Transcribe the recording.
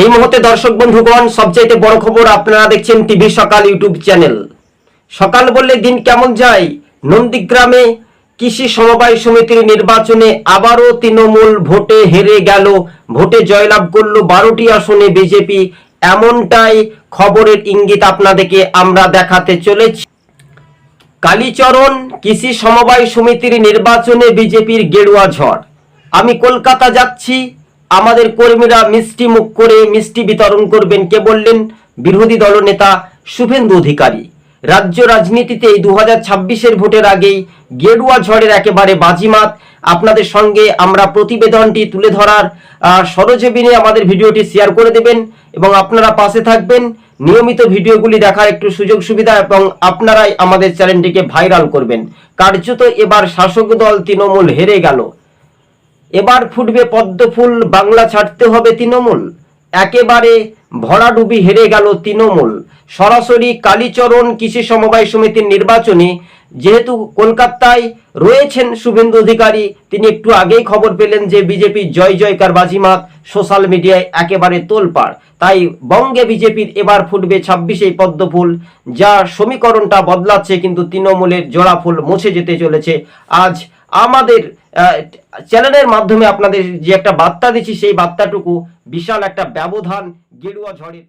এই মুহূর্তে দর্শক বন্ধুগণ, সবচাইতে বড় খবর আপনারা দেখছেন টিভি সকাল ইউটিউব চ্যানেল। সকাল বললে দিন কেমন যায়? নন্দীগ্রামে কৃষি সমবায় সমিতির নির্বাচনে আবারও তৃণমূল ভোটে হেরে গেল। ভোটে জয়লাভ করল বারোটি আসনে বিজেপি। এমনটাই খবরের ইঙ্গিত আপনাদেরকে আমরা দেখাতে চলেছি। কালীচরণ কৃষি সমবায় সমিতির নির্বাচনে বিজেপির গেরুয়া ঝড়। আমি কলকাতা যাচ্ছি আমাদের কর্মীরা মিষ্টি মুখ করে মিষ্টি বিতরণ করবেন কে বললেন বিরোধী দলনেতা শুভেন্দু অধিকারী। রাজ্য রাজনীতিতে এই দু হাজার ভোটের আগেই গেরুয়া ঝড়ের একেবারে বাজিমাত। আপনাদের সঙ্গে আমরা প্রতিবেদনটি তুলে ধরার সরজমিনে আমাদের ভিডিওটি শেয়ার করে দেবেন এবং আপনারা পাশে থাকবেন। নিয়মিত ভিডিওগুলি দেখার একটু সুযোগ সুবিধা এবং আপনারাই আমাদের চ্যানেলটিকে ভাইরাল করবেন। কার্যত এবার শাসক দল তৃণমূল হেরে গেল। এবার ফুটবে পদ্মফুল বাংলা ছাড়তে হবে তৃণমূল। একেবারে ভরাডুবি হেরে গেল তৃণমূল। সরাসরি কালীচরণ কৃষি সমবায় সমিতির নির্বাচনে, যেহেতু কলকাতায় রয়েছেন শুভেন্দু অধিকারী, তিনি একটু আগেই খবর পেলেন যে বিজেপি জয় জয়কার বাজিমাত সোশ্যাল মিডিয়ায় একেবারে তোলপাড়। তাই বঙ্গে বিজেপির এবার ফুটবে ছাব্বিশে পদ্মফুল, যা সমীকরণটা বদলাচ্ছে, কিন্তু তৃণমূলের জোড়া ফুল মুছে যেতে চলেছে। আজ আমাদের চ্যানেলের মাধ্যমে আপনাদের যে একটা বার্তা দিচ্ছি, সেই বার্তাটুকু বিশাল একটা ব্যবধান গেরুয়া ঝড়ের